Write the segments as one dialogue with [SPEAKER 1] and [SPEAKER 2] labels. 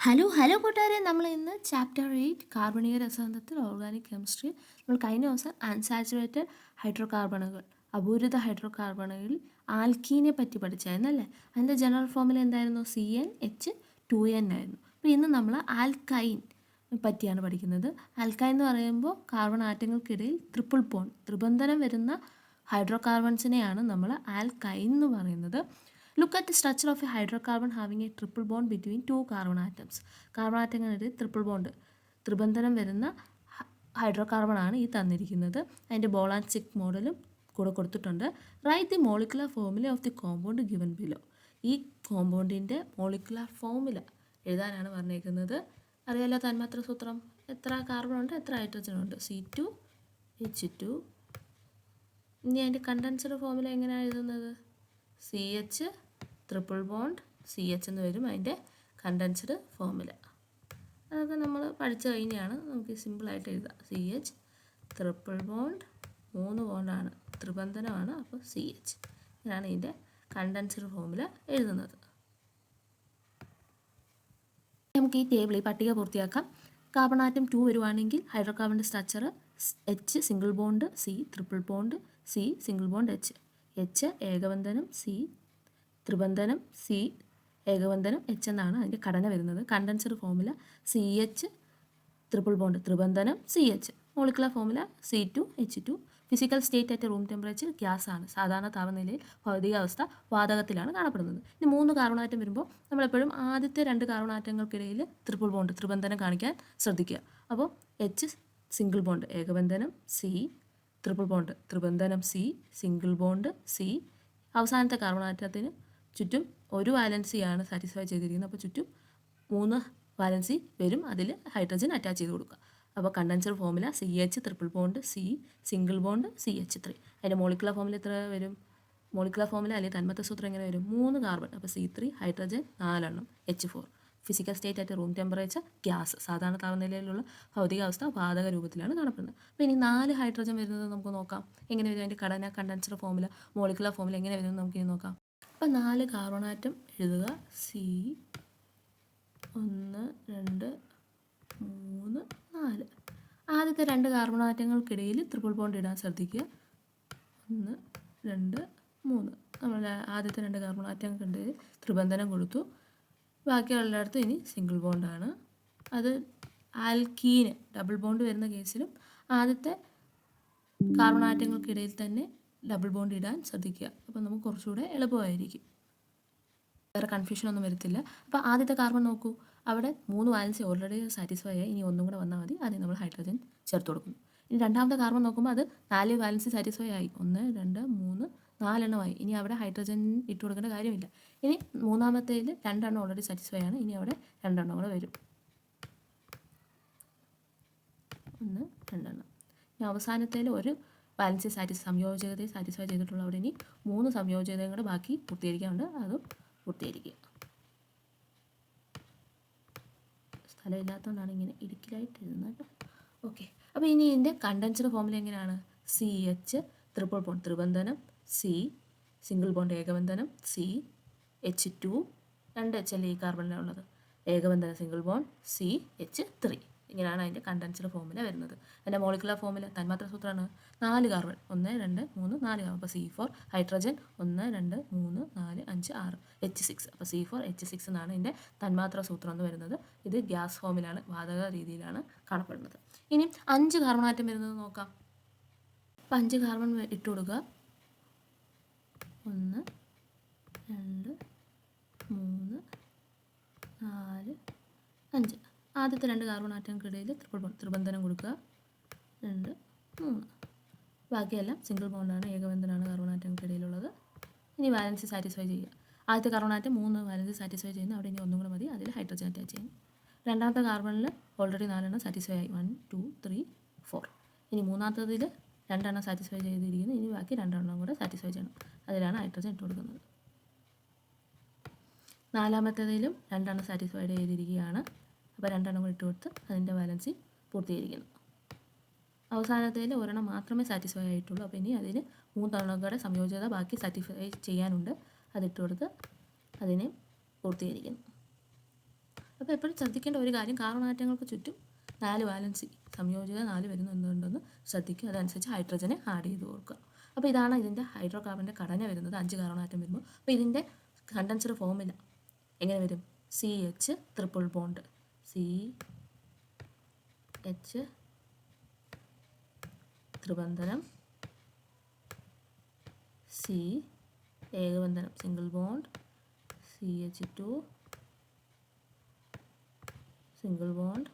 [SPEAKER 1] Hello hello കൂട്ടുകാരെ. നമ്മൾ ഇന്ന് ചാപ്റ്റർ എയ്റ്റ് കാർബണീയ രസതന്ത്രത്തിൽ ഓർഗാനിക് കെമിസ്ട്രി നമ്മൾ കഴിഞ്ഞ ദിവസം അൺസാച്ചുറേറ്റഡ് ഹൈഡ്രോ കാർബണുകൾ അപൂരിത ഹൈഡ്രോ കാർബണുകളിൽ ആൽക്കീനെ പറ്റി പഠിച്ചായിരുന്നു അല്ലേ? അതിന്റെ ജനറൽ ഫോമിൽ എന്തായിരുന്നു? C N H two N ആയിരുന്നു. അപ്പോൾ ഇന്ന് നമ്മൾ ആൽക്കൈൻ പറ്റിയാണ് പഠിക്കുന്നത്. ആൽക്കൈൻ എന്ന് പറയുമ്പോൾ കാർബൺ ആറ്റങ്ങൾക്കിടയിൽ ട്രിപ്പിൾ പോൺ ത്രിബന്ധനം വരുന്ന ഹൈഡ്രോ കാർബൺസിനെയാണ് നമ്മൾ ആൽക്കൈൻ എന്ന് പറയുന്നത്. Look at the structure of a hydrocarbon having a triple bond between two carbon atoms carbon ആറ്റങ്ങളുടെ triple bond ത്രിബന്ധനം വരുന്ന ഹൈഡ്രോ കാർബൺ ആണ് ഈ തന്നിരിക്കുന്നത്. അതിന്റെ ബോൾ ആൻഡ് സിക് മോഡലും കൂടെ കൊടുത്തിട്ടുണ്ട്. Write the molecular formula of the compound given below ഈ കോമ്പൗണ്ടിന്റെ മോളിക്കുലർ ഫോമുല എഴുതാനാണ് പറഞ്ഞേക്കുന്നത്. അറിയാലോ തന്മാത്ര സൂത്രം? എത്ര കാർബൺ ഉണ്ട്? എത്ര ഹൈഡ്രജൻ ഉണ്ട്? സി ടു എച്ച് ടു ഇനി അതിന്റെ കണ്ടൻസഡ് ഫോമുല എങ്ങനെയാണ് എഴുതുന്നത്? C H triple bond C H എന്ന് വരും അതിന്റെ കണ്ടൻസ്ഡ് ഫോമുല അതൊക്കെ നമ്മൾ പഠിച്ചു കഴിഞ്ഞാണ് നമുക്ക് സിമ്പിളായിട്ട് എഴുതാം. സി എച്ച് ട്രിപ്പിൾ ബോണ്ട് മൂന്ന് ബോണ്ടാണ് ത്രിബന്ധനമാണ് അപ്പോൾ സി എച്ച് ഇതാണ് ഇതിന്റെ കണ്ടൻസ്ഡ് ഫോമുല എഴുതുന്നത്. നമുക്ക് ഈ ടേബിൾ ഈ പട്ടിക പൂർത്തിയാക്കാം. കാർബൺ ആറ്റം ടു വരുവാണെങ്കിൽ ഹൈഡ്രോകാർബണിന്റെ structure H single bond C triple bond C single bond H H ഏകബന്ധനം C ത്രിബന്ധനം സി ഏകബന്ധനം എച്ച് എന്നാണ് അതിന്റെ ഘടന വരുന്നത്. Condensed formula C H triple bond ത്രിബന്ധനം C H molecular formula C two H two physical state at room temperature gas ആണ് സാധാരണ താപനിലയിൽ ഭൗതികാവസ്ഥ വാതകത്തിലാണ് കാണപ്പെടുന്നത്. ഇനി മൂന്ന് കാർബണാറ്റം വരുമ്പോൾ നമ്മളെപ്പോഴും ആദ്യത്തെ രണ്ട് കാർബണാറ്റങ്ങൾക്കിടയിൽ ട്രിപ്പിൾ ബോണ്ട് ത്രിബന്ധനം കാണിക്കാൻ ശ്രദ്ധിക്കുക. അപ്പോൾ എച്ച് സിംഗിൾ ബോണ്ട് ഏകബന്ധനം സി ട്രിപ്പിൾ ബോണ്ട് ത്രിബന്ധനം സി സിംഗിൾ ബോണ്ട് സി അവസാനത്തെ കാർബൺ ആറ്റത്തിന് ചുറ്റും ഒരു വാലൻസിയാണ് സാറ്റിസ്ഫൈ ചെയ്തിരിക്കുന്നത്. അപ്പോൾ ചുറ്റും മൂന്ന് വാലൻസി വരും. അതിൽ ഹൈഡ്രജൻ അറ്റാച്ച് ചെയ്ത് കൊടുക്കുക. അപ്പോൾ condensed formula C H triple bond C single bond C H three അതിന്റെ മോളിക്കുലർ ഫോമുല എത്ര വരും? മോളിക്കുലർ ഫോമുല അല്ലെങ്കിൽ തന്മത്ത സൂത്രം എങ്ങനെ വരും? മൂന്ന് കാർബൺ അപ്പോൾ സി ത്രീ ഹൈഡ്രജൻ നാലെണ്ണം H four physical state at room temperature gas സാധാരണ താപനിലയിലുള്ള ഭൗതികാവസ്ഥ വാതക രൂപത്തിലാണ് കാണപ്പെടുന്നത്. അപ്പോൾ ഇനി നാല് ഹൈഡ്രജൻ വരുന്നത് നമുക്ക് നോക്കാം. എങ്ങനെ വരും? അതിന്റെ ഘടന കണ്ടൻസർ ഫോമുല മോളിക്കുലർ ഫോമുല എങ്ങനെ വരുന്നത് നമുക്ക് ഇനി നോക്കാം. അപ്പോൾ നാല് കാർബൺ ആറ്റം എഴുതുക. സി ഒന്ന് രണ്ട് മൂന്ന് നാല്. ആദ്യത്തെ രണ്ട് കാർബൺ ആറ്റങ്ങൾക്കിടയിൽ ട്രിപ്പിൾ ബോണ്ട് ഇടാൻ ശ്രദ്ധിക്കുക. ഒന്ന് രണ്ട് മൂന്ന്. നമ്മൾ ആദ്യത്തെ രണ്ട് കാർബൺ കാർബണാറ്റങ്ങൾക്കിടയിൽ ത്രിബന്ധനം കൊടുത്തു. ബാക്കിയുള്ളിടത്ത് ഇനി സിംഗിൾ ബോണ്ടാണ് അത് ആൽക്കീന് ഡബിൾ ബോണ്ട് വരുന്ന കേസിലും ആദ്യത്തെ കാർബൺ ആറ്റങ്ങൾക്കിടയിൽ തന്നെ ഡബിൾ ബോണ്ട് ഇടാൻ ശ്രദ്ധിക്കുക. അപ്പോൾ നമുക്ക് കുറച്ചുകൂടെ എളുപ്പമായിരിക്കും. വേറെ കൺഫ്യൂഷൻ ഒന്നും വരത്തില്ല. അപ്പോൾ ആദ്യത്തെ കാർബൺ നോക്കൂ. അവിടെ മൂന്ന് വാലൻസി ഓൾറെഡി സാറ്റിസ്ഫൈ ആയി. ഇനി ഒന്നും കൂടെ വന്നാൽ മതി. അതിന് നമ്മൾ ഹൈഡ്രജൻ ചേർത്ത് കൊടുക്കുന്നു. ഇനി രണ്ടാമത്തെ കാർബൺ നോക്കുമ്പോൾ അത് നാല് വാലൻസി സാറ്റിസ്ഫൈ ആയി. ഒന്ന് രണ്ട് മൂന്ന് നാലെണ്ണമായി. ഇനി അവിടെ ഹൈഡ്രജൻ ഇട്ട് കൊടുക്കേണ്ട കാര്യമില്ല. ഇനി മൂന്നാമത്തേതിൽ രണ്ടെണ്ണം ഓൾറെഡി സാറ്റിസ്ഫൈ ആണ്. ഇനി അവിടെ രണ്ടെണ്ണം കൂടെ വരും. ഒന്ന് രണ്ടെണ്ണം. ഇനി അവസാനത്തേൽ ഒരു ബാലൻസ് സാറ്റിസ് സംയോജകതയെ സാറ്റിസ്ഫൈ ചെയ്തിട്ടുള്ള അവിടെ ഇനി മൂന്ന് സംയോജകതയും കൂടെ ബാക്കി പൂർത്തീകരിക്കാനുണ്ട്. അതും പൂർത്തീകരിക്കുക. സ്ഥലമില്ലാത്തതുകൊണ്ടാണ് ഇങ്ങനെ ഇടുക്കിലായിട്ട് എഴുതുന്നത് കേട്ടോ. ഓക്കെ അപ്പോൾ ഇനി ഇതിന്റെ കണ്ടൻസ്ഡ് ഫോമിൽ എങ്ങനെയാണ്? സി എച്ച് ത്രിപ്പിൾ പോൺ ത്രിബന്ധനം സി സിംഗിൾ ബോണ്ട് ഏകബന്ധനം സി എച്ച് ടു രണ്ട് എച്ച് അല്ലേ ഈ കാർബണിലുള്ളത് ഏകബന്ധന single bond C H three ഇങ്ങനെയാണ് അതിന്റെ കണ്ടൻസ്ഡ് ഫോമുല വരുന്നത്. അതിന്റെ മോളിക്കുലർ ഫോമിൽ തന്മാത്ര സൂത്രമാണ് നാല് കാർബൺ ഒന്ന് രണ്ട് മൂന്ന് നാല് കാർബൺ അപ്പോൾ സി ഫോർ ഹൈഡ്രജൻ ഒന്ന് രണ്ട് മൂന്ന് നാല് അഞ്ച് ആറ്. എച്ച് സിക്സ് അപ്പോൾ സി ഫോർ എച്ച് സിക്സ് എന്നാണ് ഇതിന്റെ തന്മാത്ര സൂത്രം എന്ന് വരുന്നത്. ഇത് ഗ്യാസ് ഫോമിലാണ് വാതക രീതിയിലാണ് കാണപ്പെടുന്നത്. ഇനി അഞ്ച് കാർബൺ ആറ്റം വരുന്നത് നോക്കാം. അപ്പം അഞ്ച് കാർബൺ ഇട്ട് കൊടുക്കുക. ഒന്ന് രണ്ട് മൂന്ന് നാല് അഞ്ച്. ആദ്യത്തെ രണ്ട് കാർബൺ ആറ്റങ്ങൾക്കിടയിൽ ത്രിബന്ധനം കൊടുക്കുക. രണ്ട് മൂന്ന്. ബാക്കിയെല്ലാം സിംഗിൾ ബോണ്ടാണ് ഏകബന്ധനാണ് കാർബൺ ആറ്റങ്ങൾക്കിടയിലുള്ളത് ഇനി വാലൻസ് സാറ്റിസ്ഫൈ ചെയ്യുക. ആദ്യത്തെ കാർബൺ ആറ്റം മൂന്ന് വാലൻസ് സാറ്റിസ്ഫൈ ചെയ്യുന്നു. അവിടെ ഇനി ഒന്നും കൂടെ മതി. അതിൽ ഹൈഡ്രജൻ അറ്റാച്ച് ചെയ്യും രണ്ടാമത്തെ കാർബണിൽ ഓൾറെഡി നാലെണ്ണം സാറ്റിസ്ഫൈ ആയി. വൺ ടു ത്രീ ഫോർ ഇനി മൂന്നാമത്തതിൽ രണ്ടെണ്ണം സാറ്റിസ്ഫൈ ചെയ്തിരിക്കുന്നു. ഇനി ബാക്കി രണ്ടെണ്ണം കൂടെ സാറ്റിസ്ഫൈ ചെയ്യണം. അതിലാണ് ഹൈഡ്രജൻ ഇട്ട് കൊടുക്കുന്നത്. നാലാമത്തേതിലും രണ്ടെണ്ണം സാറ്റിസ്ഫൈഡ് ചെയ്തിരിക്കുകയാണ്. അപ്പോൾ രണ്ടെണ്ണം കൂടി ഇട്ട് കൊടുത്ത് അതിന്റെ ബാലൻസി പൂർത്തീകരിക്കുന്നു. അവസാനത്തിൽ ഒരെണ്ണം മാത്രമേ സാറ്റിസ്ഫൈ ആയിട്ടുള്ളൂ. അപ്പോൾ ഇനി അതിന് മൂന്നെണ്ണം കൂടെ സംയോജിത ബാക്കി സാറ്റിസ്ഫൈ ചെയ്യാനുണ്ട്. അതിട്ട് കൊടുത്ത് അതിനെ പൂർത്തീകരിക്കുന്നു. അപ്പോൾ എപ്പോഴും ശ്രദ്ധിക്കേണ്ട ഒരു കാര്യം കാർബണാറ്റങ്ങൾക്ക് ചുറ്റും നാല് വാലൻസി സംയോജിത നാല് വരുന്നുണ്ടെന്ന് ശ്രദ്ധിക്കുക. അതനുസരിച്ച് ഹൈഡ്രജനെ ആഡ് ചെയ്ത് കൊടുക്കുക. അപ്പോൾ ഇതാണ് ഇതിന്റെ ഹൈഡ്രോ കാർബണിന്റെ ഘടന വരുന്നത്. അഞ്ച് കാർബൺ ആറ്റം വരുമ്പോൾ. അപ്പോൾ ഇതിന്റെ കണ്ടൻസർ ഫോമില്ല എങ്ങനെ വരും? C H triple bond C H ത്രിബന്ധനം. C ഏകബന്ധനം. Single bond C H two single bond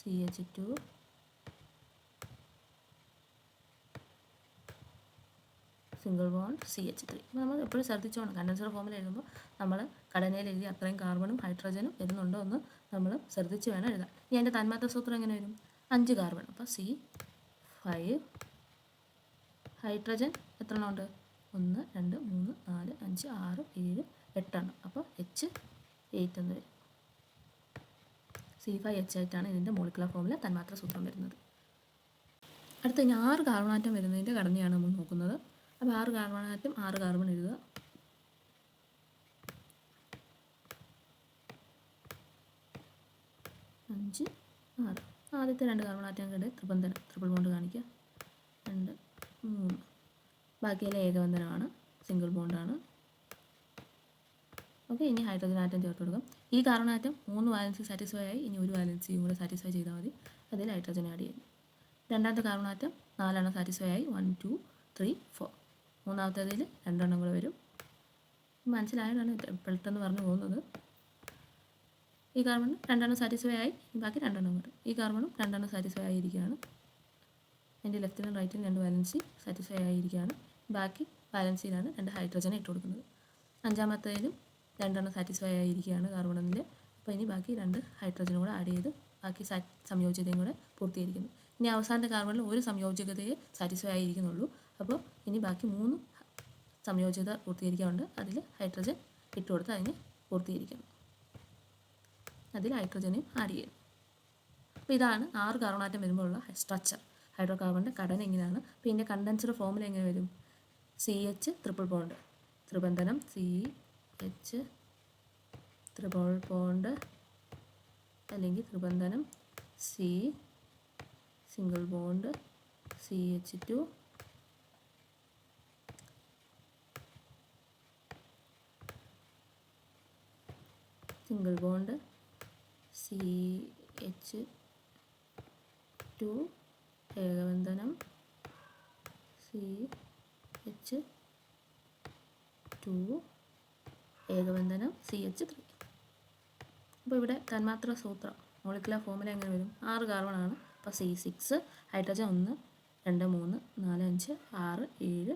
[SPEAKER 1] C H two single bond C H three അപ്പോൾ നമ്മൾ എപ്പോഴും ശ്രദ്ധിച്ചോണം. കണ്ടൻസർ ഫോമിൽ എഴുതുമ്പോൾ നമ്മൾ ഘടനയിൽ എഴുതി അത്രയും കാർബണും ഹൈഡ്രജനും വരുന്നുണ്ടോ എന്ന് നമ്മൾ ശ്രദ്ധിച്ച് വേണം എഴുതാൻ. ഇനി അതിന്റെ തന്മാത്ര സൂത്രം എങ്ങനെ വരും? അഞ്ച് കാർബൺ അപ്പോൾ സി ഫൈവ് ഹൈഡ്രജൻ എത്ര എണ്ണം ഉണ്ട്? ഒന്ന് രണ്ട് മൂന്ന് നാല് അഞ്ച് ആറ് ഏഴ് എട്ടെണ്ണം. അപ്പോൾ എച്ച് എയ്റ്റ് എന്ന് വരും. സി ഫൈവ് എച്ച് ആയിട്ടാണ് ഇതിന്റെ മോളിക്കുലർ ഫോമിൽ തന്മാത്ര സൂത്രം വരുന്നത്. അടുത്ത ഇനി ആറ് കാർബണാറ്റം വരുന്നതിന്റെ ഘടനയാണ് നമ്മൾ നോക്കുന്നത്. അപ്പോൾ ആറ് കാർബണാറ്റം ആറ് കാർബൺ എഴുതുക. അഞ്ച് ആറ്. ആദ്യത്തെ രണ്ട് കാർബണാറ്റങ്ങളുടെ ത്രിബന്ധനം ട്രിപ്പിൾ ബോണ്ട് കാണിക്കുക. രണ്ട് മൂന്ന്. ബാക്കിയെല്ലാം ഏകബന്ധനമാണ് സിംഗിൾ ബോണ്ടാണ്. ഓക്കെ ഇനി ഹൈഡ്രജൻ ആറ്റം ചേർത്ത് കൊടുക്കാം. ഈ കാർബൺ ആറ്റം മൂന്ന് വാലൻസി സാറ്റിസ്ഫൈ ആയി. ഇനി ഒരു വാലൻസിയും കൂടെ സാറ്റിസ്ഫൈ ചെയ്താൽ മതി. അതിൽ ഹൈഡ്രജൻ ആഡ് ചെയ്യുന്നു. രണ്ടാമത്തെ കാർബൺ ആറ്റം നാലെണ്ണം സാറ്റിസ്ഫൈ ആയി. വൺ ടു ത്രീ ഫോർ മൂന്നാമത്തേതിൽ രണ്ടെണ്ണം കൂടെ വരും. മനസ്സിലായതാണ് പെട്ടെന്ന് പറഞ്ഞു പോകുന്നത്. ഈ കാർബൺ രണ്ടെണ്ണം സാറ്റിസ്ഫൈ ആയി. ബാക്കി രണ്ടെണ്ണം കൂടെ. ഈ കാർബണും രണ്ടെണ്ണം സാറ്റിസ്ഫൈ ആയിരിക്കുകയാണ്. എന്റെ ലെഫ്റ്റിനും റൈറ്റിനും രണ്ട് വാലൻസി സാറ്റിസ്ഫൈ ആയിരിക്കുകയാണ്. ബാക്കി ബാലൻസിയിലാണ് രണ്ട് ഹൈഡ്രജൻ ഇട്ട് കൊടുക്കുന്നത്. അഞ്ചാമത്തേലും രണ്ടെണ്ണം സാറ്റിസ്ഫൈ ആയിരിക്കുകയാണ് കാർബണിന്റെ അപ്പോൾ ഇനി ബാക്കി രണ്ട് ഹൈഡ്രജനും കൂടെ ആഡ് ചെയ്ത് ബാക്കി സംയോജിതയും കൂടെ പൂർത്തീകരിക്കുന്നു. ഇനി അവസാനത്തെ കാർബണിൽ ഒരു സംയോജകതയെ സാറ്റിസ്ഫൈ ആയിരിക്കുന്നുള്ളൂ. അപ്പോൾ ഇനി ബാക്കി മൂന്ന് സംയോജിത പൂർത്തീകരിക്കാറുണ്ട് അതിൽ ഹൈഡ്രജൻ ഇട്ട് കൊടുത്ത് അതിനെ പൂർത്തീകരിക്കണം അതിൽ ഹൈഡ്രജനെയും ആഡ് ചെയ്യുന്നു. അപ്പോൾ ഇതാണ് ആറ് കാർബണാറ്റം വരുമ്പോഴുള്ള സ്ട്രക്ചർ ഹൈഡ്രോ കാർബണിന്റെ ഘടന എങ്ങനെയാണ്? പിന്നെ കണ്ടൻസർ ഫോമിൽ എങ്ങനെ വരും? സി എച്ച് ട്രിപ്പിൾ ബോണ്ട് ത്രിബന്ധനം സി എച്ച് ത്രിപോൾ ബോണ്ട് അല്ലെങ്കിൽ ത്രിബന്ധനം C single bond C H two single bond C H two ഏകബന്ധനം C H two ഏകബന്ധനം സി എച്ച് ത്രീ. അപ്പോൾ ഇവിടെ തന്മാത്ര സൂത്രം മോളിക്കുലർ ഫോമിൽ എങ്ങനെ വരും? ആറ് കാർബൺ ആണ്. അപ്പോൾ സി സിക്സ് ഹൈഡ്രജൻ ഒന്ന് രണ്ട് മൂന്ന് നാല് അഞ്ച് ആറ് ഏഴ്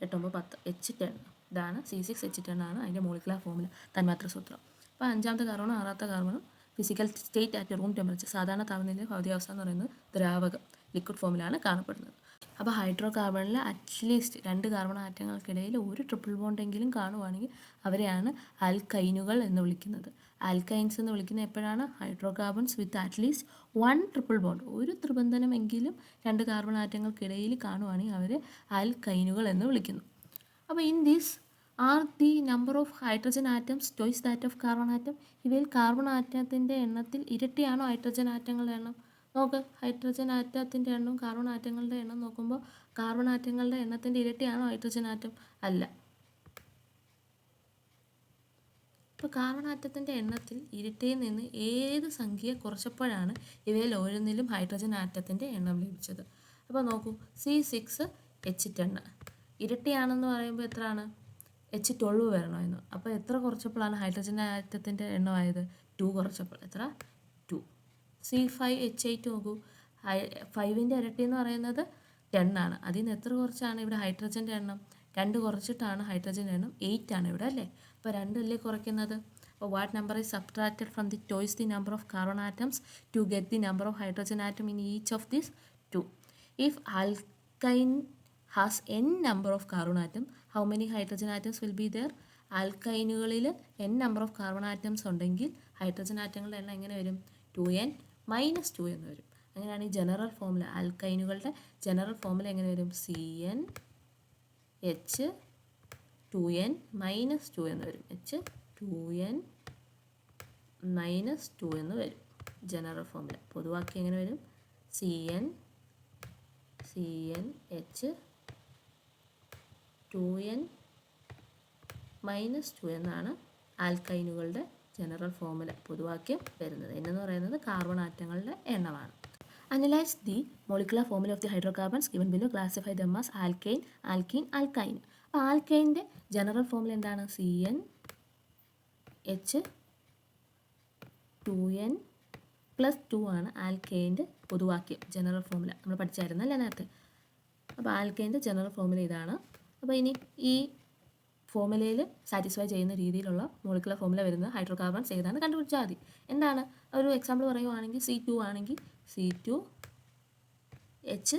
[SPEAKER 1] എട്ട് ഒമ്പത് പത്ത് എച്ച് ടെൺ ഇതാണ് സി സിക്സ് എച്ച് ടെൺ ആണ് അതിന്റെ മോളിക്കുലർ ഫോമിൽ തന്മാത്ര സൂത്രം. അപ്പോൾ അഞ്ചാമത്തെ കാർബണും ആറാമത്തെ കാർബണും physical state at room temperature സാധാരണ താപനിലയിൽ ഭൗതികാവസ്ഥ എന്ന് പറയുന്നത് ദ്രാവകം ലിക്വിഡ് ഫോമിലാണ് കാണപ്പെടുന്നത്. അപ്പോൾ ഹൈഡ്രോ കാർബണിൽ അറ്റ്ലീസ്റ്റ് രണ്ട് കാർബൺ ആറ്റങ്ങൾക്കിടയിൽ ഒരു ട്രിപ്പിൾ ബോണ്ടെങ്കിലും കാണുവാണെങ്കിൽ അവരെയാണ് ആൽക്കൈനുകൾ എന്ന് വിളിക്കുന്നത്. ആൽക്കൈൻസ് എന്ന് വിളിക്കുന്നത് എപ്പോഴാണ്? Hydrocarbons with at least one triple bond. ഒരു ത്രിബന്ധനമെങ്കിലും രണ്ട് കാർബൺ ആറ്റങ്ങൾക്കിടയിൽ കാണുവാണെങ്കിൽ അവരെ ആൽക്കൈനുകൾ എന്ന് വിളിക്കുന്നു. അപ്പോൾ in these are the number of hydrogen atoms twice that of carbon atom. ഇവയിൽ കാർബൺ ആറ്റത്തിന്റെ എണ്ണത്തിൽ ഇരട്ടിയാണോ ഹൈഡ്രജൻ ആറ്റങ്ങളുടെ എണ്ണം? നോക്ക് ഹൈഡ്രജൻ ആറ്റത്തിന്റെ എണ്ണവും കാർബൺ ആറ്റങ്ങളുടെ എണ്ണം നോക്കുമ്പോൾ കാർബൺ ആറ്റങ്ങളുടെ എണ്ണത്തിന്റെ ഇരട്ടിയാണോ ഹൈഡ്രജൻ ആറ്റം? അല്ല. ഇപ്പോൾ കാർബൺ ആറ്റത്തിന്റെ എണ്ണത്തിൽ ഇരട്ടിയിൽ നിന്ന് ഏത് സംഖ്യ കുറച്ചപ്പോഴാണ് ഇവയിൽ ഓരോന്നിലും ഹൈഡ്രജൻ ആറ്റത്തിന്റെ എണ്ണം ലഭിച്ചത്? അപ്പോൾ നോക്കൂ സി സിക്സ് എച്ച് ടെൻ. ഇരട്ടിയാണെന്ന് പറയുമ്പോൾ എത്രയാണ്? എച്ച് ട്വൽവ് വരണമായിരുന്നു. അപ്പോൾ എത്ര കുറച്ചപ്പോഴാണ് ഹൈഡ്രജൻ ആറ്റത്തിന്റെ എണ്ണമായത്? ടു കുറച്ചപ്പോൾ. എത്ര? സി ഫൈവ് എച്ച് ഐ നോക്കൂ. ഫൈവിന്റെ ഇരട്ടി എന്ന് പറയുന്നത് ടെണ്ണാണ് അതിൽ നിന്ന് എത്ര കുറച്ചാണ് ഇവിടെ ഹൈഡ്രജന്റെ എണ്ണം? രണ്ട് കുറച്ചിട്ടാണ് ഹൈഡ്രജന്റെ എണ്ണം. എയ്റ്റ് ആണ് ഇവിടെ അല്ലേ? അപ്പോൾ രണ്ടല്ലേ കുറയ്ക്കുന്നത്? അപ്പോൾ what number is subtracted from the twice the number of carbon atoms to get the number of hydrogen atom in each of this two if alkyne has N number of carbon atom how many hydrogen atoms will be there ആൽക്കൈനുകളിൽ N number of carbon atoms ഉണ്ടെങ്കിൽ hydrogen ആറ്റങ്ങളുടെ എണ്ണം എങ്ങനെ വരും? To N minus two എന്ന് വരും. അങ്ങനെയാണ് ഈ general formula ആൽക്കൈനുകളുടെ ജനറൽ ഫോമുല എങ്ങനെ വരും? C N H two N minus two എന്ന് വരും. H two N minus two എന്ന് വരും. ജനറൽ ഫോമുല പൊതുവാക്കി എങ്ങനെ വരും? C N C N H two N minus two എന്നാണ് ആൽക്കൈനുകളുടെ ജനറൽ ഫോർമുല പൊതുവാക്യം വരുന്നത്. എന്നു പറയുന്നത് കാർബൺ ആറ്റങ്ങളുടെ എണ്ണമാണ്. Analyse the molecular formula of the hydrocarbons given below classify them as alkyne alkene alkyne അപ്പോൾ ആൽക്കൈന്റെ ജനറൽ ഫോർമുല എന്താണ്? C N H two N plus two ആണ് ആൽക്കൈന്റെ പൊതുവാക്യം ജനറൽ ഫോർമുല നമ്മൾ പഠിച്ചായിരുന്നല്ലേ നേരത്തെ അപ്പോൾ ആൽക്കൈന്റെ ജനറൽ ഫോർമുല ഇതാണ്. അപ്പോൾ ഇനി ഈ ഫോമുലയിൽ സാറ്റിസ്ഫൈ ചെയ്യുന്ന രീതിയിലുള്ള മോളിക്കുലർ ഫോമുല വരുന്നത് ഹൈഡ്രോ കാർബൺസ് ഏതാണ് കണ്ടുപിടിച്ചാൽ മതി. എന്താണ്? ഒരു എക്സാമ്പിൾ പറയുവാണെങ്കിൽ സി ടു ആണെങ്കിൽ സി ടു എച്ച്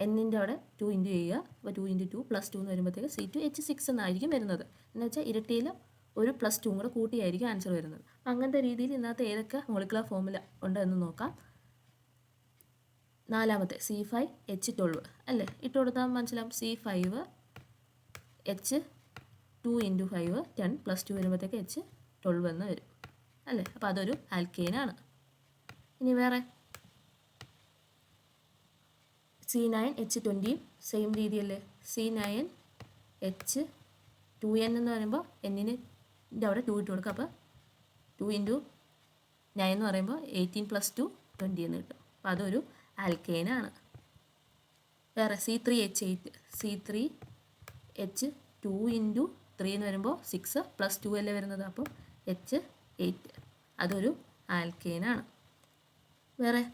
[SPEAKER 1] എന്നിന്റെ അവിടെ ടു ഇന്റു ചെയ്യുക അപ്പോൾ two into two plus two എന്ന് വരുമ്പോഴത്തേക്ക് സി ടു എച്ച് സിക്സ് എന്നായിരിക്കും വരുന്നത്. എന്ന് വെച്ചാൽ ഇരട്ടിയിൽ ഒരു പ്ലസ് ടു കൂടെ കൂട്ടിയായിരിക്കും ആൻസർ വരുന്നത്. അങ്ങനത്തെ രീതിയിൽ ഇന്നത്തെ ഏതൊക്കെ മോളിക്കുലർ ഫോമുല ഉണ്ടെന്ന് നോക്കാം. നാലാമത്തെ സി ഫൈവ് എച്ച് ട്വൽവ് അല്ലേ? ഇട്ട് കൊടുത്താൽ മനസ്സിലാവും C five H two into five ten plus two വരുമ്പോഴത്തേക്ക് എച്ച് ട്വൽവ് എന്ന് വരും. അല്ലേ? അപ്പോൾ അതൊരു ആൽക്കെയിനാണ് ഇനി വേറെ. സി നയൻ എച്ച് ട്വന്റിയും same രീതിയല്ലേ? C nine H two N എന്ന് പറയുമ്പോൾ എന്നിന് അവിടെ ടു ഇട്ട് കൊടുക്കുക അപ്പോൾ ടു ഇന്റു നയൻ എന്ന് പറയുമ്പോൾ എയ്റ്റീൻ പ്ലസ് ടു ട്വന്റി എന്ന് കിട്ടും. അപ്പോൾ അതൊരു ആൽക്കെയിനാണ് വേറെ C three H eight C three H two into three എന്ന് വരുമ്പോൾ സിക്സ് പ്ലസ് ടു അല്ലേ വരുന്നത്? അപ്പോൾ എച്ച് എയ്റ്റ് അതൊരു ആൽക്കെയിനാണ് വേറെ?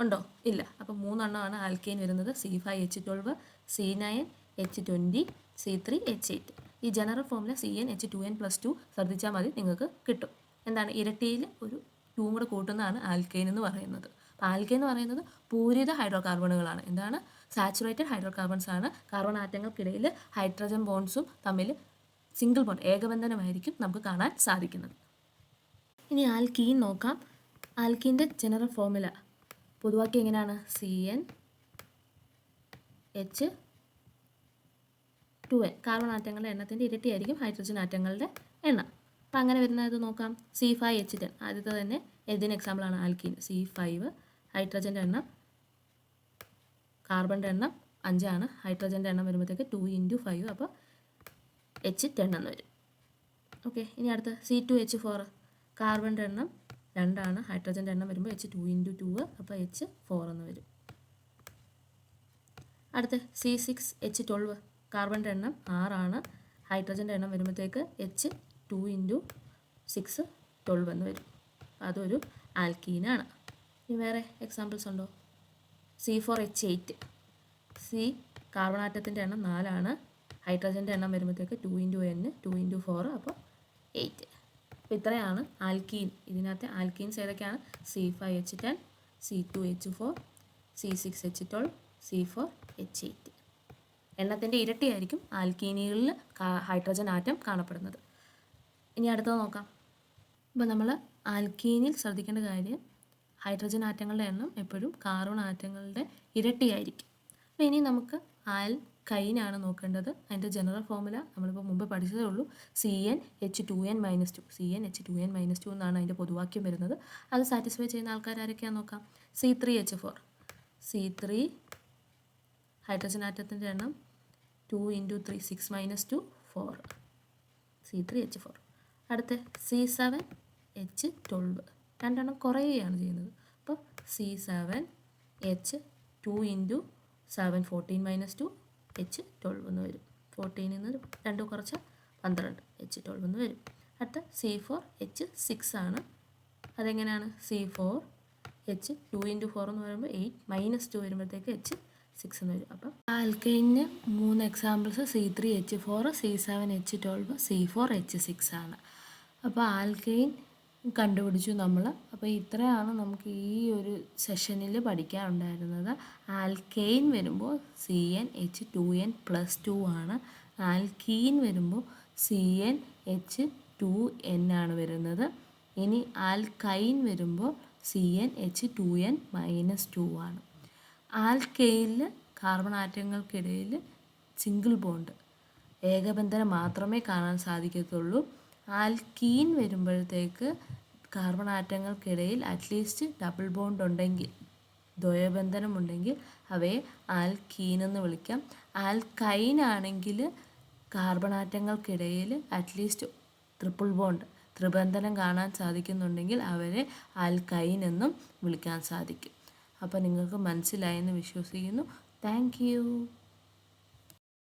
[SPEAKER 1] ഉണ്ടോ? ഇല്ല. അപ്പോൾ മൂന്നെണ്ണമാണ് ആൽക്കെയിൻ വരുന്നത്. C five H twelve C nine H twenty C three H eight ഈ ജനറൽ ഫോമിൽ C N H two N plus two ശ്രദ്ധിച്ചാൽ മതി നിങ്ങൾക്ക് കിട്ടും. എന്താണ്? ഇരട്ടിയിൽ ഒരു ടൂം കൂടെ കൂട്ടുന്നതാണ് ആൽക്കെയിൻ എന്ന് പറയുന്നത്. അപ്പോൾ ആൽക്കെയിൻ എന്ന് പറയുന്നത് പൂരിത ഹൈഡ്രോ കാർബണുകളാണ് എന്താണ്? സാച്ചുറേറ്റഡ് ഹൈഡ്രോ കാർബൺസ് ആണ് കാർബൺ ആറ്റങ്ങൾക്കിടയിൽ ഹൈഡ്രജൻ ബോൺസും തമ്മിൽ സിംഗിൾ ബോണ്ട് ഏകബന്ധനമായിരിക്കും നമുക്ക് കാണാൻ സാധിക്കുന്നത്. ഇനി ആൽക്കീൻ നോക്കാം. ആൽക്കീന്റെ ജനറൽ ഫോമുല പൊതുവാക്കി എങ്ങനെയാണ്? C N H two N carbon ആറ്റങ്ങളുടെ എണ്ണത്തിന്റെ ഇരട്ടിയായിരിക്കും ഹൈഡ്രജൻ ആറ്റങ്ങളുടെ എണ്ണം. അപ്പോൾ അങ്ങനെ വരുന്നത് നോക്കാം? സി ഫൈവ് എച്ച് ടെൻ ആദ്യത്തെ തന്നെ എതിന് എക്സാമ്പിളാണ് ആൽക്കീൻ. സി ഫൈവ് ഹൈഡ്രജന്റെ എണ്ണം. കാർബണിന്റെ എണ്ണം അഞ്ചാണ്. ഹൈഡ്രജന്റെ എണ്ണം വരുമ്പോഴത്തേക്ക് ടു ഇന്റു ഫൈവ് അപ്പോൾ എച്ച് ടെൻ എന്ന് വരും. ഓക്കെ ഇനി അടുത്ത സി ടു എച്ച് ഫോർ കാർബണിന്റെ എണ്ണം രണ്ടാണ്. ഹൈഡ്രജന്റെ എണ്ണം വരുമ്പോൾ എച്ച് ടു ഇന്റു ടു അപ്പോൾ എച്ച് ഫോർ എന്ന് വരും. അടുത്ത സി സിക്സ് എച്ച് ട്വൽവ് കാർബണിന്റെ എണ്ണം ആറാണ്. ഹൈഡ്രജന്റെ എണ്ണം വരുമ്പോഴത്തേക്ക് H two into six twelve എന്ന് വരും. അതൊരു ആൽക്കീനാണ് ഇനി വേറെ എക്സാമ്പിൾസ് ഉണ്ടോ? C four H eight. C carbon ആറ്റത്തിന്റെ എണ്ണം നാലാണ്. ഹൈഡ്രജന്റെ എണ്ണം വരുമ്പോഴത്തേക്ക് two into N two into four അപ്പോൾ എയ്റ്റ്. അപ്പോൾ ഇത്രയാണ് ആൽക്കീൻ. ഇതിനകത്തെ ആൽക്കീൻസ് ഏതൊക്കെയാണ്? C five H ten C two H four C six H twelve C four H eight. എണ്ണത്തിന്റെ ഇരട്ടിയായിരിക്കും ആൽക്കീനുകളിൽ ഹൈഡ്രജൻ ആറ്റം കാണപ്പെടുന്നത്. ഇനി അടുത്തത് നോക്കാം. അപ്പോൾ നമ്മൾ ആൽക്കീനിൽ ശ്രദ്ധിക്കേണ്ട കാര്യം ഹൈഡ്രജൻ ആറ്റങ്ങളുടെ എണ്ണം എപ്പോഴും കാർബൺ ആറ്റങ്ങളുടെ ഇരട്ടിയായിരിക്കും. അപ്പോൾ ഇനി നമുക്ക് ആൽ കൈനാണ് നോക്കേണ്ടത്. അതിന്റെ ജനറൽ ഫോമുല നമ്മളിപ്പോൾ മുമ്പ് പഠിച്ചതേ ഉള്ളൂ. C N H two N minus two C N H two N minus two എന്നാണ് അതിന്റെ പൊതുവാക്യം വരുന്നത്. അത് സാറ്റിസ്ഫൈ ചെയ്യുന്ന ആൾക്കാർ ആരൊക്കെയാണെന്ന് നോക്കാം? C three H four C three hydrogen ആറ്റത്തിന്റെ എണ്ണം two into three six minus two four C three H four അടുത്ത സി സെവൻ എച്ച് ട്വൽവ് രണ്ടെണ്ണം കുറയുകയാണ് ചെയ്യുന്നത്. അപ്പോൾ C seven H two into seven fourteen minus two H twelve എന്ന് വരും. ഫോർട്ടീനിൽ നിന്ന് രണ്ട് കുറച്ച് പന്ത്രണ്ട് എച്ച് ട്വൽവ് എന്ന് വരും. അടുത്ത സി ഫോർ എച്ച് സിക്സ് ആണ്. അതെങ്ങനെയാണ്? C four H two into four എന്ന് പറയുമ്പോൾ എയ്റ്റ് മൈനസ് ടു വരുമ്പോഴത്തേക്ക് എച്ച് സിക്സ് എന്ന് വരും. അപ്പം ആൽക്കൈന് മൂന്ന് examples C three H four C seven H twelve C four H six ആണ്. അപ്പോൾ ആൽക്കൈൻ കണ്ടുപിടിച്ചു നമ്മൾ അപ്പോൾ ഇത്രയാണ് നമുക്ക് ഈ ഒരു സെഷനിൽ പഠിക്കാനുണ്ടായിരുന്നത്. ആൽക്കെയിൻ വരുമ്പോൾ C N H two N plus two ആണ്. ആൽക്കീൻ വരുമ്പോൾ C N H two N ആണ് വരുന്നത്. ഇനി ആൽക്കൈൻ വരുമ്പോൾ C N H two N minus two ആണ്. ആൽക്കെയിനിൽ കാർബൺ ആറ്റങ്ങൾക്കിടയിൽ സിംഗിൾ ബോണ്ട്. ഏകബന്ധനം മാത്രമേ കാണാൻ സാധിക്കത്തുള്ളൂ. ആൽക്കീൻ വരുമ്പോഴത്തേക്ക് കാർബൺ ആറ്റങ്ങൾക്കിടയിൽ അറ്റ്ലീസ്റ്റ് ഡബിൾ ബോണ്ട് ഉണ്ടെങ്കിൽ ദ്വയബന്ധനം ഉണ്ടെങ്കിൽ അവയെ ആൽക്കീൻ എന്ന് വിളിക്കാം. ആൽക്കൈൻ ആണെങ്കിൽ കാർബൺ ആറ്റങ്ങൾക്കിടയിൽ അറ്റ്ലീസ്റ്റ് ട്രിപ്പിൾ ബോണ്ട് ത്രിബന്ധനം കാണാൻ സാധിക്കുന്നുണ്ടെങ്കിൽ അവരെ ആൽക്കൈൻ എന്നും വിളിക്കാൻ സാധിക്കും. അപ്പോൾ നിങ്ങൾക്ക് മനസ്സിലായെന്ന് വിശ്വസിക്കുന്നു. താങ്ക്